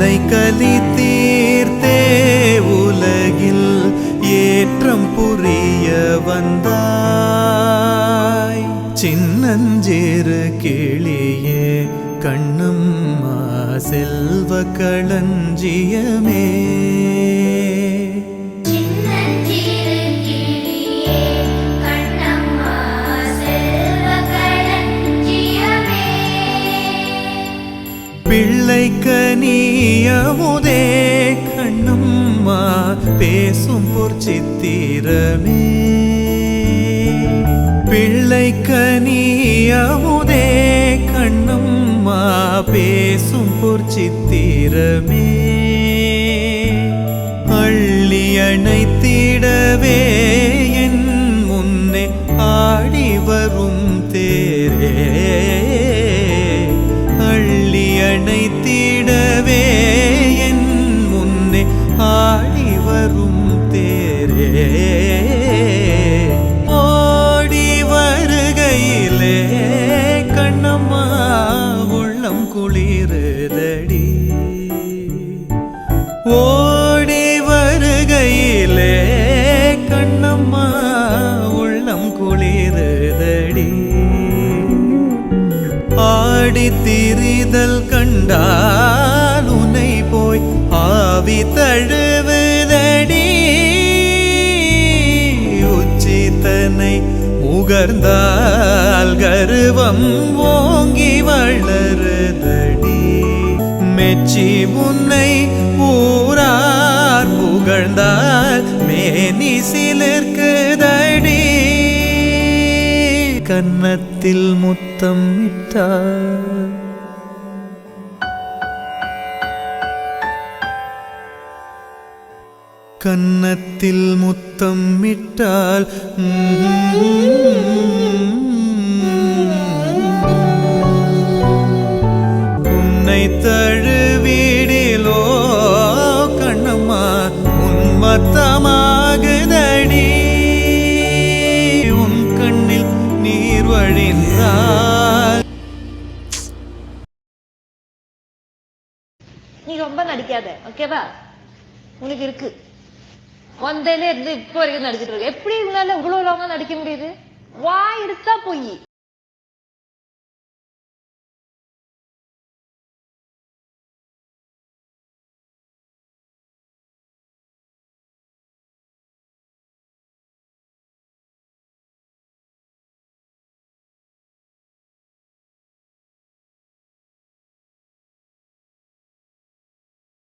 என்னை கலி தீர்த்தே உலகில் ஏற்றம் புரிய வந்தாய். சின்னஞ்சேறு கிளியே கண்ணம்மா செல்வ களஞ்சியமே. பிள்ளைக்கு நீயமுதே கண்ணம்மா பேசும் பொற்சித்திரமே. பிள்ளைக்கு நீயமுதே கண்ணம்மா பேசும் பொற்சித்திரமே. அள்ளி அணைத்திடவே அள்ளி அணைத்திடவே என் முன்னே ஆடி வரும் தேரே. ஓடி வருகையிலே கண்ணம்மா உள்ளம் குளிருதடி. ஓடி வருகையிலே கண்ணம்மா உள்ளம் குளிருதடி. ஆடி திரிதல் கண்டால் உனை போய் ஆவி தழுவுதடி. உச்சித்தனை முகர்ந்தால் கருவம் ஓங்கி வளருதடி. மெச்சி முன்னை ஊரார் புகழ்ந்தால் மேனிசி கன்னத்தில் முத்தம் இட்டார். கன்னத்தில் முத்தம் இட்டால் உன்னை தழுவீடிலோ கண்ணம்மா உன்மத்தமாகுதடி நீ ரொம்ப நடிக்காத ஓகேவா உனக்கு இருக்கு. வந்தேல இருந்து இப்போ வரைக்கும் நடிச்சிட்டு இருக்க. எப்படி உங்களால இவ்வளவு லாங்கா நடிக்க முடியுது? வாய் எடுத்தா பொய்.